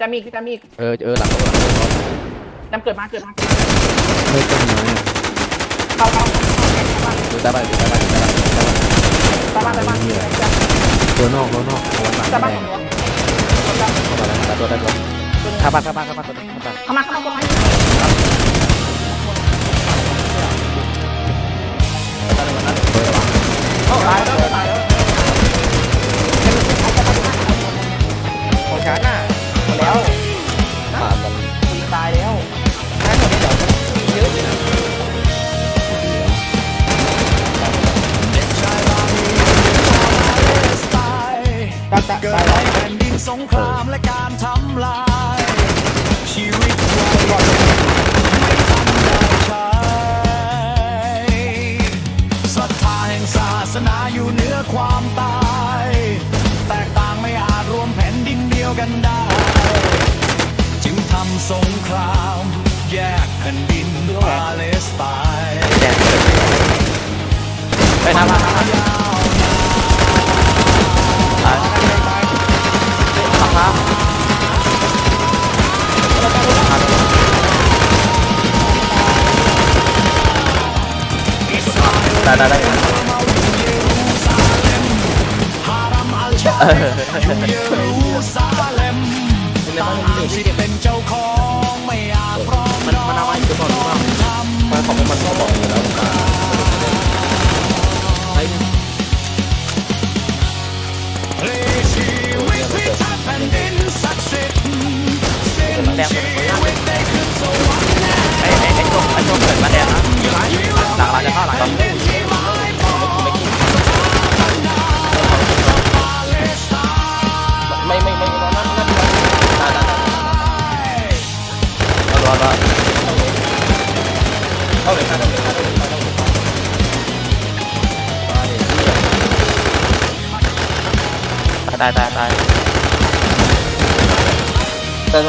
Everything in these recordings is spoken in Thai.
จะมีอีกจะมีอีกเออเออหลังรถหลังรถจำเกิดมาเกิดมาไม่ต้นไม้อะเข้าเข้าดูได้ป่ะดูได้ป่ะดูได้ป่ะเข้าบ้านเข้าบ้านเข้าบ้านตัวนอกตัวนอกเอาหลังเข้าบ้านแดของงตัวเข้ามาแล้วตัวได้ตัวข้าบ้านข้าบ้านข้าบ้านตัวข้าบ้านเข้ามาเข้ามาเข้ามาโอ้ตายแล้วตายแล้วของฉันน่ะ ตายแผ่นดินสงครามและการทำลาย ชีวิตวัยไม่ทำได้ใช้ศรัทธาแห่งศาสนาอยู่เหนือความตาย แตกต่างไม่อาจรวมแผ่นดินเดียวกันได้ จึงทำสงคราม แยกแผ่นดินปาเลสไตน์ไปทำ ได้ได้ได้เมาอยู่เยรูซาเล็มฮารัมอัลชาอยู่เยรูซาเล็มต่างอ้างสิทธิ์เป็นเจ้าของ เลยตายตายตายต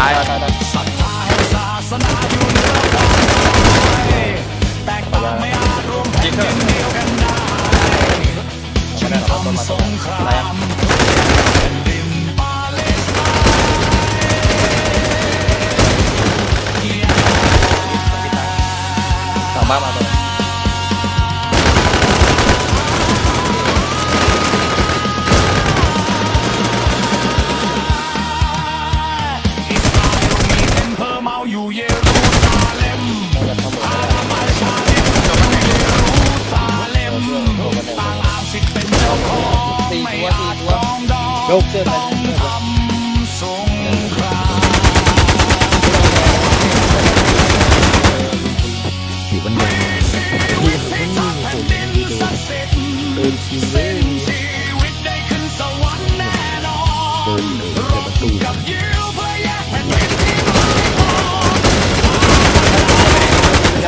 ายตายตายตายศรัทธาแห่งเหนือความาตกต่างไม่อาจรวมแผ่นดินเดียวกันได้จึงทำสงครามแผ่นดินปาเลสไตน์สองบ้านมาตัว กเสื้อไปต้องทำสงครามอยู่บนแดงแผ่นดินศักดิ์สิทธิ์เดินชิงเลยนชีวิตได้ขึ้นสวรรค์แน่นอนเดินประตูกับยิวเพื่อแยกแผ่นดินที่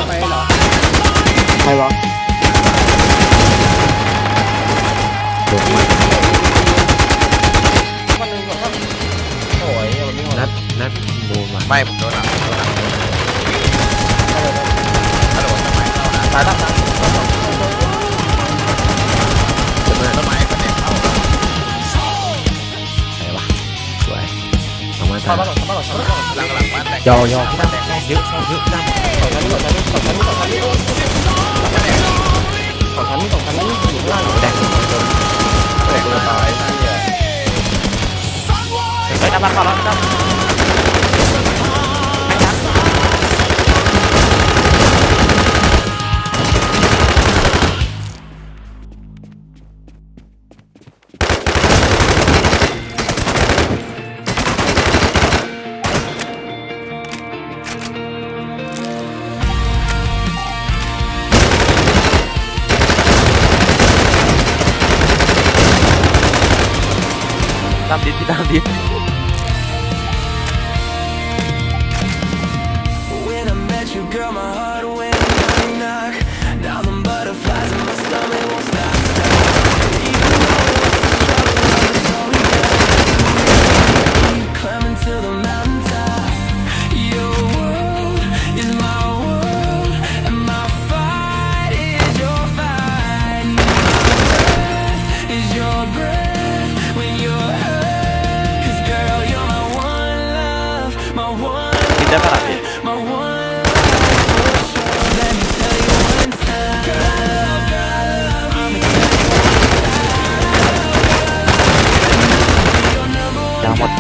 หมายปองใครวะ เข้านะตายแล้วตายจะมาต้นไม้ก็เด็กเข้าไหนวะสวยเอามาเข้าตาบ้านหลังเข้าบ้านหลังเข้าบ้านหลังหลังหลังบ้านแตกยอยอที่นั่นเยอะเยอะนั่นของชั้นนี้ของชั้นนี้ของชั้นนี้ของชั้นนี้ของชั้นนี้ของชั้นนี้อยู่ข้างล่างอยู่แดงแตกเลยตายไปทำบ้านก่อนแล้วทำตาม ดิน จหมด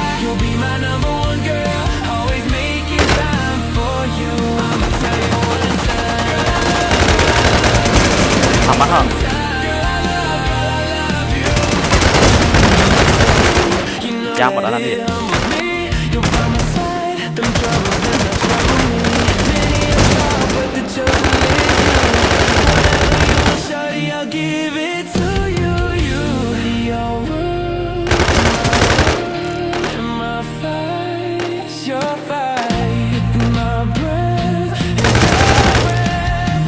ทำมาเถอะยาหมดแล้วนะพี่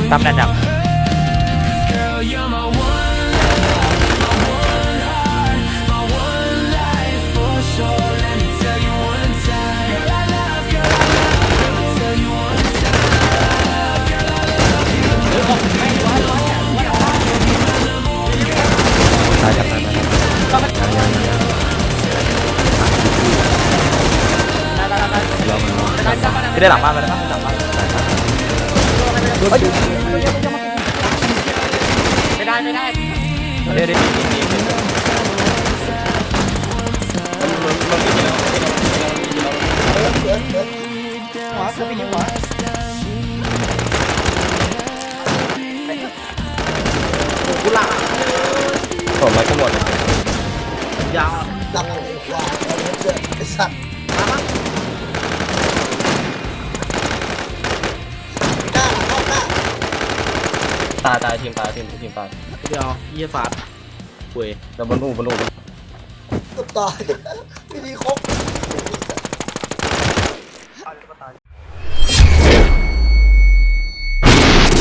you one time, girl, I love you. ตายจับตายตายตายตายยังยังยังรอมันรอพี่ได้หลังบ้านไปแล้วหลังบ้าน เดี๋ยวเดี๋ยวหัวคือไปยิ ตายตายทีมตายทีมทีมตายเดี๋ยวยี่ยฟาดป่วยแล้วบนอู่บนอู่ตายไม่มีครบ